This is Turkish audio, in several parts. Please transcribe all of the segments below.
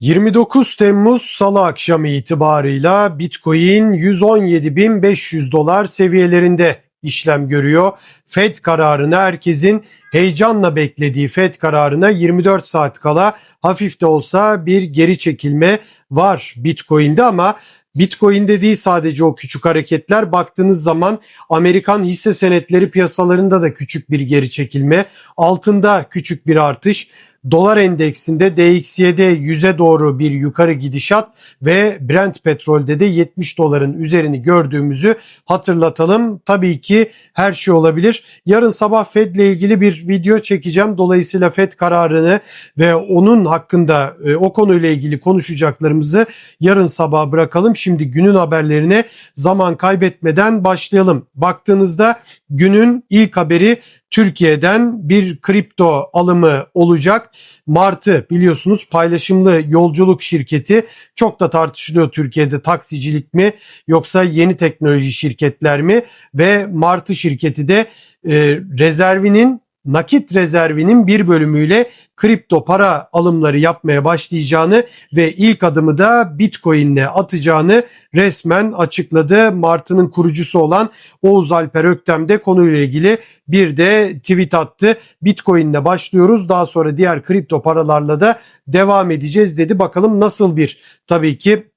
29 Temmuz Salı akşamı itibarıyla Bitcoin 117.500 dolar seviyelerinde işlem görüyor. Fed kararını herkesin heyecanla beklediği Fed kararına 24 saat kala hafif de olsa bir geri çekilme var Bitcoin'de ama Bitcoin'de değil sadece o küçük hareketler baktığınız zaman Amerikan hisse senetleri piyasalarında da küçük bir geri çekilme, altında küçük bir artış, Dolar endeksinde DXY'de 100'e doğru bir yukarı gidişat ve Brent petrolde de 70 doların üzerini gördüğümüzü hatırlatalım. Tabii ki her şey olabilir. Yarın sabah Fed ile ilgili bir video çekeceğim. Dolayısıyla Fed kararını ve onun hakkında e, o konuyla ilgili konuşacaklarımızı yarın sabah bırakalım. Şimdi günün haberlerine zaman kaybetmeden başlayalım. Baktığınızda günün ilk haberi Türkiye'den bir kripto alımı olacak. Martı biliyorsunuz paylaşımlı yolculuk şirketi çok da tartışılıyor Türkiye'de taksicilik mi yoksa yeni teknoloji şirketler mi ve Martı şirketi de e, rezervinin nakit rezervinin bir bölümüyle kripto para alımları yapmaya başlayacağını ve ilk adımı da Bitcoin'le atacağını resmen açıkladı. Martı'nın kurucusu olan Oğuz Alper Öktem de konuyla ilgili bir de tweet attı. Bitcoin'le başlıyoruz daha sonra diğer kripto paralarla da devam edeceğiz dedi. Bakalım nasıl bir tabii ki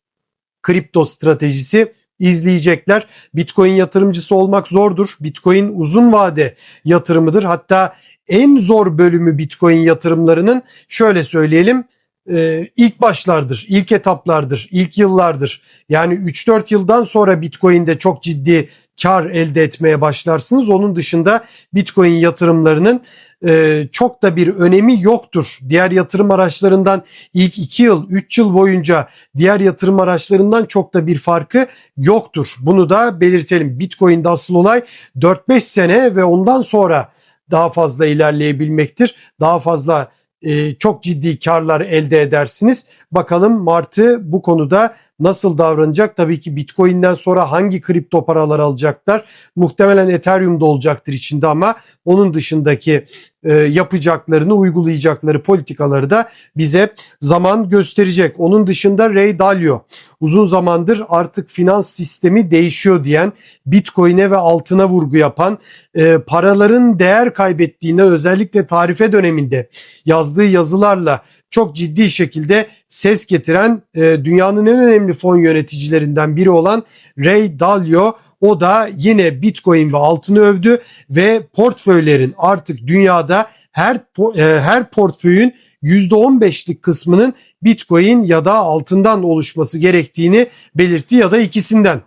kripto stratejisi izleyecekler. Bitcoin yatırımcısı olmak zordur. Bitcoin uzun vade yatırımıdır. Hatta en zor bölümü Bitcoin yatırımlarının şöyle söyleyelim e, ilk başlardır, ilk etaplardır, ilk yıllardır. Yani 3-4 yıldan sonra Bitcoin'de çok ciddi kar elde etmeye başlarsınız. Onun dışında Bitcoin yatırımlarının e, çok da bir önemi yoktur. Diğer yatırım araçlarından ilk 2 yıl, 3 yıl boyunca diğer yatırım araçlarından çok da bir farkı yoktur. Bunu da belirtelim. Bitcoin'de asıl olay 4-5 sene ve ondan sonra daha fazla ilerleyebilmektir. Daha fazla e, çok ciddi karlar elde edersiniz. Bakalım Martı bu konuda nasıl davranacak? Tabii ki Bitcoin'den sonra hangi kripto paralar alacaklar? Muhtemelen Ethereum'da olacaktır içinde ama onun dışındaki e, yapacaklarını, uygulayacakları politikaları da bize zaman gösterecek. Onun dışında Ray Dalio uzun zamandır artık finans sistemi değişiyor diyen, Bitcoin'e ve altına vurgu yapan, e, paraların değer kaybettiğine özellikle tarife döneminde yazdığı yazılarla çok ciddi şekilde ses getiren e, dünyanın en önemli fon yöneticilerinden biri olan Ray Dalio o da yine Bitcoin ve altını övdü ve portföylerin artık dünyada her e, her portföyün %15'lik kısmının Bitcoin ya da altından oluşması gerektiğini belirtti ya da ikisinden.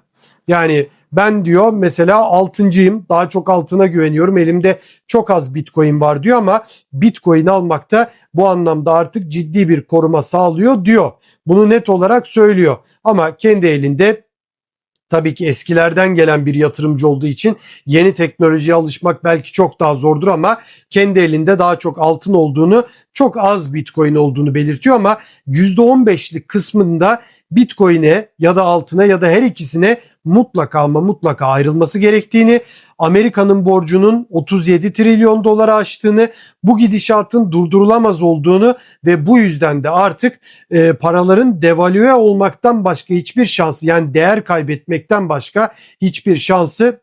Yani ben diyor mesela altıncıyım. Daha çok altına güveniyorum. Elimde çok az bitcoin var diyor ama bitcoin almakta bu anlamda artık ciddi bir koruma sağlıyor diyor. Bunu net olarak söylüyor. Ama kendi elinde tabii ki eskilerden gelen bir yatırımcı olduğu için yeni teknolojiye alışmak belki çok daha zordur ama kendi elinde daha çok altın olduğunu çok az bitcoin olduğunu belirtiyor ama %15'lik kısmında bitcoin'e ya da altına ya da her ikisine mutlaka ama mutlaka ayrılması gerektiğini, Amerika'nın borcunun 37 trilyon dolara aştığını, bu gidişatın durdurulamaz olduğunu ve bu yüzden de artık e, paraların devalüe olmaktan başka hiçbir şansı yani değer kaybetmekten başka hiçbir şansı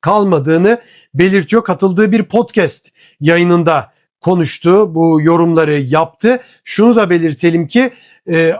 kalmadığını belirtiyor. Katıldığı bir podcast yayınında konuştu, bu yorumları yaptı. Şunu da belirtelim ki e,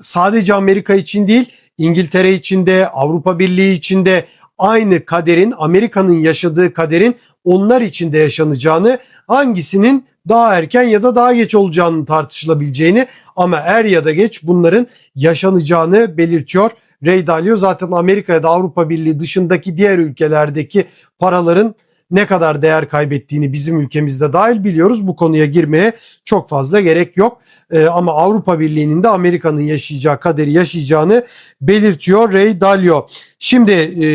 sadece Amerika için değil İngiltere içinde, Avrupa Birliği içinde aynı kaderin, Amerika'nın yaşadığı kaderin onlar içinde yaşanacağını, hangisinin daha erken ya da daha geç olacağını tartışılabileceğini ama er ya da geç bunların yaşanacağını belirtiyor. Ray Dalio zaten Amerika ya da Avrupa Birliği dışındaki diğer ülkelerdeki paraların ne kadar değer kaybettiğini bizim ülkemizde dahil biliyoruz. Bu konuya girmeye çok fazla gerek yok. Ee, ama Avrupa Birliği'nin de Amerika'nın yaşayacağı kaderi yaşayacağını belirtiyor Ray Dalio. Şimdi e,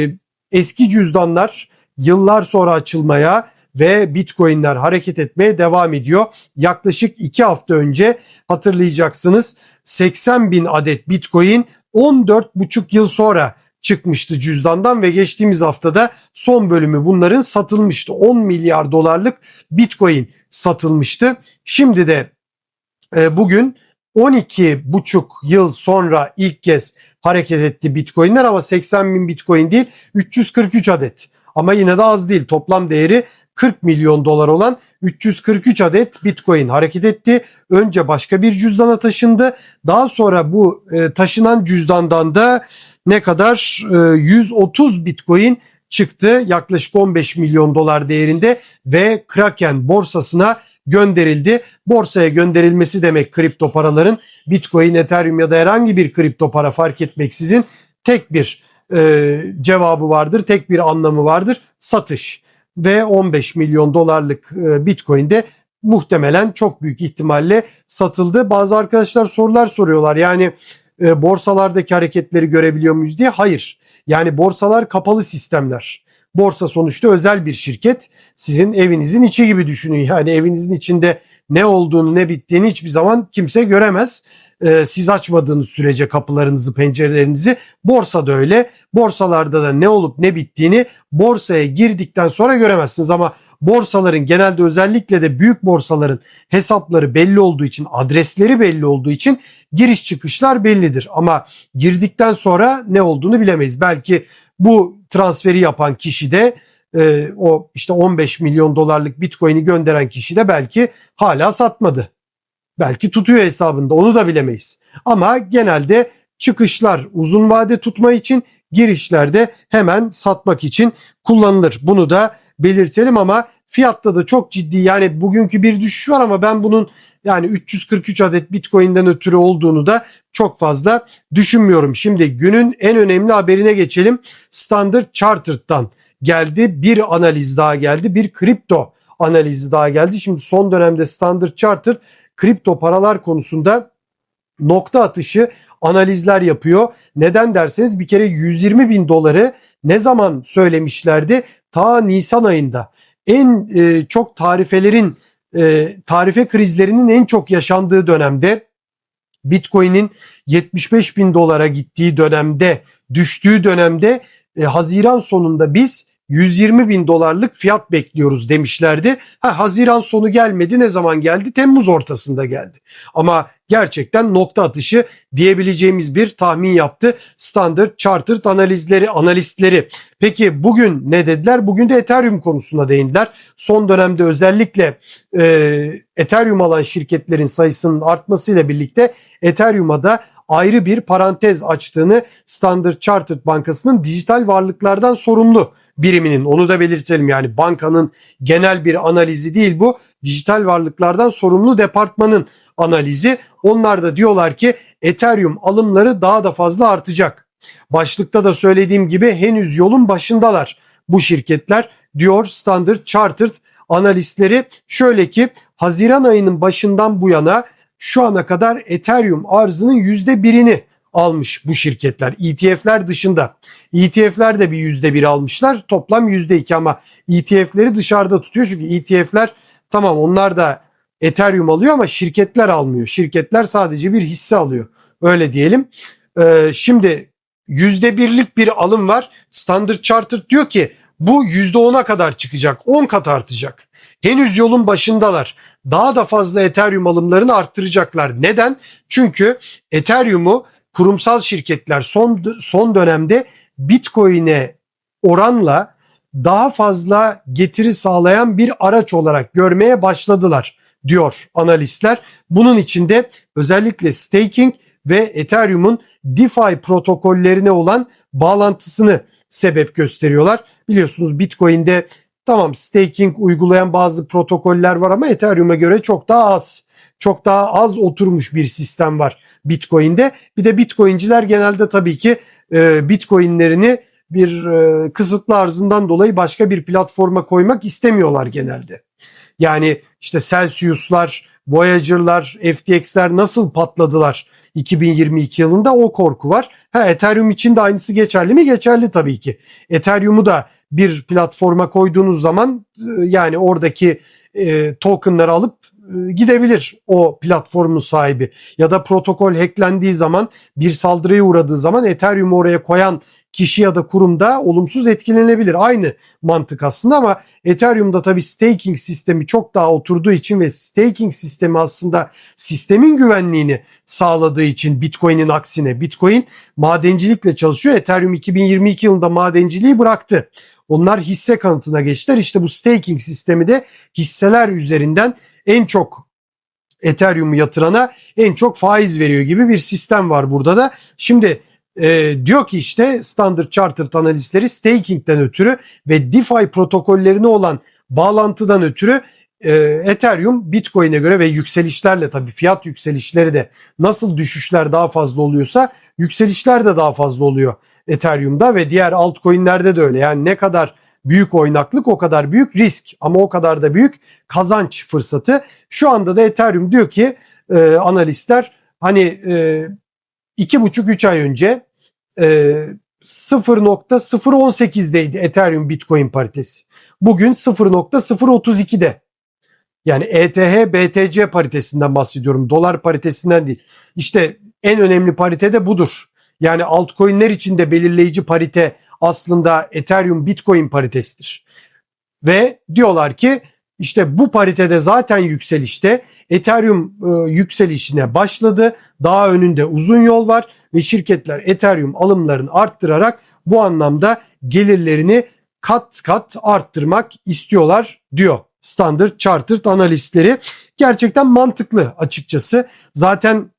eski cüzdanlar yıllar sonra açılmaya ve bitcoinler hareket etmeye devam ediyor. Yaklaşık 2 hafta önce hatırlayacaksınız 80 bin adet bitcoin 14,5 yıl sonra çıkmıştı cüzdandan ve geçtiğimiz haftada son bölümü bunların satılmıştı. 10 milyar dolarlık Bitcoin satılmıştı. Şimdi de e, bugün 12,5 yıl sonra ilk kez hareket etti Bitcoin'ler ama 80 bin Bitcoin değil 343 adet. Ama yine de az değil. Toplam değeri 40 milyon dolar olan 343 adet Bitcoin hareket etti. Önce başka bir cüzdana taşındı. Daha sonra bu e, taşınan cüzdandan da ne kadar e, 130 Bitcoin çıktı. Yaklaşık 15 milyon dolar değerinde ve Kraken borsasına gönderildi. Borsaya gönderilmesi demek kripto paraların Bitcoin, Ethereum ya da herhangi bir kripto para fark etmeksizin tek bir e, cevabı vardır, tek bir anlamı vardır. Satış ve 15 milyon dolarlık e, Bitcoin de muhtemelen çok büyük ihtimalle satıldı. Bazı arkadaşlar sorular soruyorlar. Yani e, borsalardaki hareketleri görebiliyor muyuz diye. Hayır. Yani borsalar kapalı sistemler. Borsa sonuçta özel bir şirket. Sizin evinizin içi gibi düşünün. Yani evinizin içinde ne olduğunu ne bittiğini hiçbir zaman kimse göremez. Ee, siz açmadığınız sürece kapılarınızı pencerelerinizi borsa da öyle. Borsalarda da ne olup ne bittiğini borsaya girdikten sonra göremezsiniz ama borsaların genelde özellikle de büyük borsaların hesapları belli olduğu için adresleri belli olduğu için giriş çıkışlar bellidir. Ama girdikten sonra ne olduğunu bilemeyiz. Belki bu transferi yapan kişi de e, o işte 15 milyon dolarlık bitcoin'i gönderen kişi de belki hala satmadı. Belki tutuyor hesabında onu da bilemeyiz. Ama genelde çıkışlar uzun vade tutma için girişlerde hemen satmak için kullanılır. Bunu da belirtelim ama fiyatta da çok ciddi yani bugünkü bir düşüş var ama ben bunun yani 343 adet Bitcoin'den ötürü olduğunu da çok fazla düşünmüyorum. Şimdi günün en önemli haberine geçelim. Standard Chartered'dan geldi. Bir analiz daha geldi. Bir kripto analizi daha geldi. Şimdi son dönemde Standard Chartered kripto paralar konusunda nokta atışı analizler yapıyor. Neden derseniz bir kere 120 bin doları ne zaman söylemişlerdi? Ta Nisan ayında. En e, çok tarifelerin e, tarife krizlerinin en çok yaşandığı dönemde Bitcoin'in 75 bin dolara gittiği dönemde düştüğü dönemde e, Haziran sonunda biz 120 bin dolarlık fiyat bekliyoruz demişlerdi. Ha, Haziran sonu gelmedi ne zaman geldi? Temmuz ortasında geldi. Ama gerçekten nokta atışı diyebileceğimiz bir tahmin yaptı Standard Chartered analizleri analistleri. Peki bugün ne dediler? Bugün de Ethereum konusuna değindiler. Son dönemde özellikle e, Ethereum alan şirketlerin sayısının artmasıyla birlikte Ethereum'a da ayrı bir parantez açtığını Standard Chartered Bankası'nın dijital varlıklardan sorumlu biriminin onu da belirtelim yani bankanın genel bir analizi değil bu dijital varlıklardan sorumlu departmanın analizi. Onlar da diyorlar ki Ethereum alımları daha da fazla artacak. Başlıkta da söylediğim gibi henüz yolun başındalar bu şirketler diyor Standard Chartered analistleri. Şöyle ki Haziran ayının başından bu yana şu ana kadar Ethereum arzının %1'ini almış bu şirketler. ETF'ler dışında. ETF'ler de bir %1 almışlar. Toplam %2 ama ETF'leri dışarıda tutuyor. Çünkü ETF'ler tamam onlar da Ethereum alıyor ama şirketler almıyor. Şirketler sadece bir hisse alıyor. Öyle diyelim. Ee, şimdi %1'lik bir alım var. Standard Chartered diyor ki bu %10'a kadar çıkacak. 10 kat artacak. Henüz yolun başındalar. Daha da fazla Ethereum alımlarını arttıracaklar. Neden? Çünkü Ethereum'u kurumsal şirketler son son dönemde Bitcoin'e oranla daha fazla getiri sağlayan bir araç olarak görmeye başladılar diyor analistler. Bunun içinde özellikle staking ve Ethereum'un DeFi protokollerine olan bağlantısını sebep gösteriyorlar. Biliyorsunuz Bitcoin'de tamam staking uygulayan bazı protokoller var ama Ethereum'a göre çok daha az. Çok daha az oturmuş bir sistem var Bitcoin'de. Bir de Bitcoin'ciler genelde tabii ki e, Bitcoin'lerini bir e, kısıtlı arzından dolayı başka bir platforma koymak istemiyorlar genelde. Yani işte Celsius'lar, Voyager'lar, FTX'ler nasıl patladılar 2022 yılında o korku var. Ha Ethereum için de aynısı geçerli mi? Geçerli tabii ki. Ethereum'u da bir platforma koyduğunuz zaman e, yani oradaki e, tokenları alıp e, gidebilir o platformun sahibi. Ya da protokol hacklendiği zaman bir saldırıya uğradığı zaman Ethereum oraya koyan kişi ya da kurumda olumsuz etkilenebilir. Aynı mantık aslında ama Ethereum'da tabii staking sistemi çok daha oturduğu için ve staking sistemi aslında sistemin güvenliğini sağladığı için Bitcoin'in aksine Bitcoin madencilikle çalışıyor. Ethereum 2022 yılında madenciliği bıraktı. Onlar hisse kanıtına geçtiler. İşte bu staking sistemi de hisseler üzerinden en çok Ethereum'u yatırana en çok faiz veriyor gibi bir sistem var burada da. Şimdi e, diyor ki işte Standard Chartered analistleri staking'den ötürü ve DeFi protokollerine olan bağlantıdan ötürü e, Ethereum Bitcoin'e göre ve yükselişlerle tabii fiyat yükselişleri de nasıl düşüşler daha fazla oluyorsa yükselişler de daha fazla oluyor Ethereum'da ve diğer altcoin'lerde de öyle. Yani ne kadar büyük oynaklık o kadar büyük risk ama o kadar da büyük kazanç fırsatı. Şu anda da Ethereum diyor ki e, analistler hani e, iki buçuk üç ay önce 0.018'deydi Ethereum Bitcoin paritesi. Bugün 0.032'de. Yani ETH BTC paritesinden bahsediyorum. Dolar paritesinden değil. İşte en önemli parite de budur. Yani altcoin'ler için de belirleyici parite aslında Ethereum Bitcoin paritesidir. Ve diyorlar ki işte bu paritede zaten yükselişte Ethereum e, yükselişine başladı. Daha önünde uzun yol var ve şirketler Ethereum alımlarını arttırarak bu anlamda gelirlerini kat kat arttırmak istiyorlar diyor Standard Chartered analistleri. Gerçekten mantıklı açıkçası. Zaten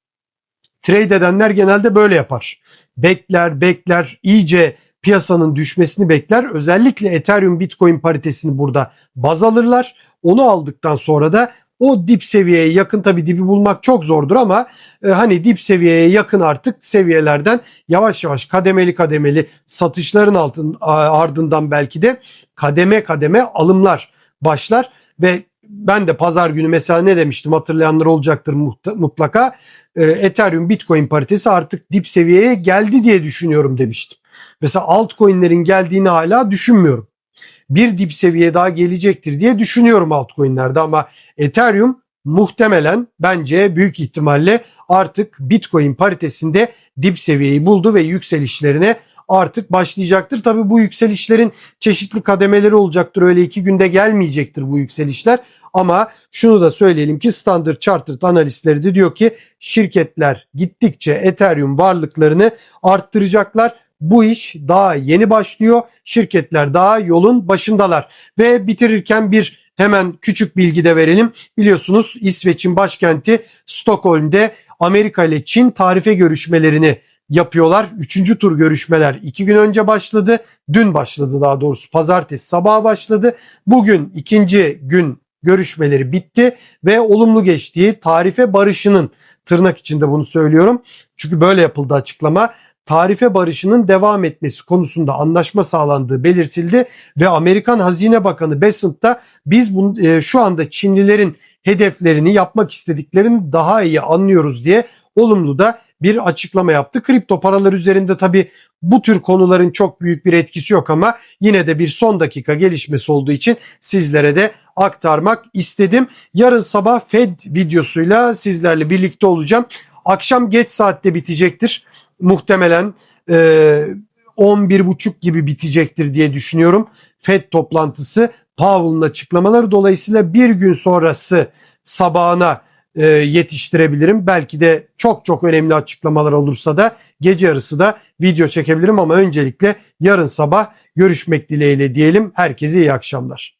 trade edenler genelde böyle yapar. Bekler, bekler, iyice piyasanın düşmesini bekler. Özellikle Ethereum Bitcoin paritesini burada baz alırlar. Onu aldıktan sonra da o dip seviyeye yakın tabi dibi bulmak çok zordur ama e, hani dip seviyeye yakın artık seviyelerden yavaş yavaş kademeli kademeli satışların altın ardından belki de kademe kademe alımlar başlar ve ben de pazar günü mesela ne demiştim hatırlayanlar olacaktır mutlaka. E, Ethereum Bitcoin paritesi artık dip seviyeye geldi diye düşünüyorum demiştim. Mesela altcoin'lerin geldiğini hala düşünmüyorum. Bir dip seviye daha gelecektir diye düşünüyorum altcoin'lerde ama Ethereum muhtemelen bence büyük ihtimalle artık Bitcoin paritesinde dip seviyeyi buldu ve yükselişlerine artık başlayacaktır. Tabi bu yükselişlerin çeşitli kademeleri olacaktır. Öyle iki günde gelmeyecektir bu yükselişler. Ama şunu da söyleyelim ki Standard Chartered analistleri de diyor ki şirketler gittikçe Ethereum varlıklarını arttıracaklar. Bu iş daha yeni başlıyor. Şirketler daha yolun başındalar. Ve bitirirken bir hemen küçük bilgi de verelim. Biliyorsunuz İsveç'in başkenti Stockholm'de Amerika ile Çin tarife görüşmelerini yapıyorlar. Üçüncü tur görüşmeler iki gün önce başladı. Dün başladı daha doğrusu pazartesi sabah başladı. Bugün ikinci gün görüşmeleri bitti ve olumlu geçtiği tarife barışının tırnak içinde bunu söylüyorum. Çünkü böyle yapıldı açıklama. Tarife barışının devam etmesi konusunda anlaşma sağlandığı belirtildi ve Amerikan Hazine Bakanı Bessent da biz bunu, e, şu anda Çinlilerin hedeflerini yapmak istediklerini daha iyi anlıyoruz diye olumlu da bir açıklama yaptı. Kripto paralar üzerinde tabi bu tür konuların çok büyük bir etkisi yok ama yine de bir son dakika gelişmesi olduğu için sizlere de aktarmak istedim. Yarın sabah Fed videosuyla sizlerle birlikte olacağım. Akşam geç saatte bitecektir. Muhtemelen e, 11.30 gibi bitecektir diye düşünüyorum. Fed toplantısı Powell'ın açıklamaları dolayısıyla bir gün sonrası sabahına e, yetiştirebilirim. Belki de çok çok önemli açıklamalar olursa da gece yarısı da video çekebilirim ama öncelikle yarın sabah görüşmek dileğiyle diyelim. Herkese iyi akşamlar.